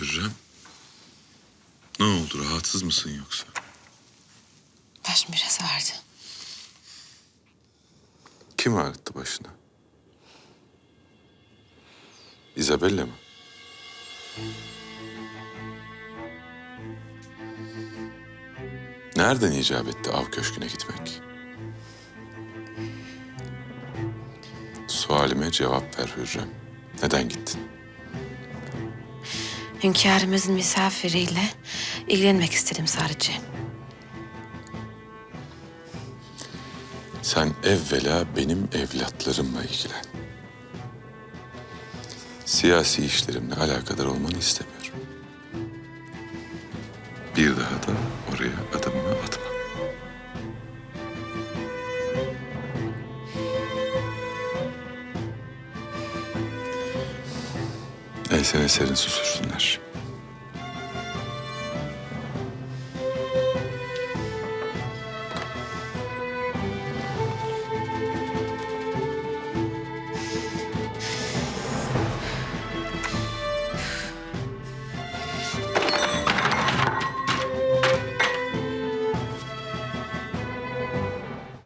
Hürrem. Ne oldu rahatsız mısın yoksa? Başım biraz ağrıdı. Kim ağrıttı başını? Isabella mı? Nereden icap etti av köşküne gitmek? Sualime cevap ver Hürrem. Neden gittin? Hünkârımızın misafiriyle ilgilenmek istedim sadece. Sen evvela benim evlatlarımla ilgilen. Siyasi işlerimle alakadar olmanı istemiyorum. Bir daha da oraya Else ve Serin susursunlar.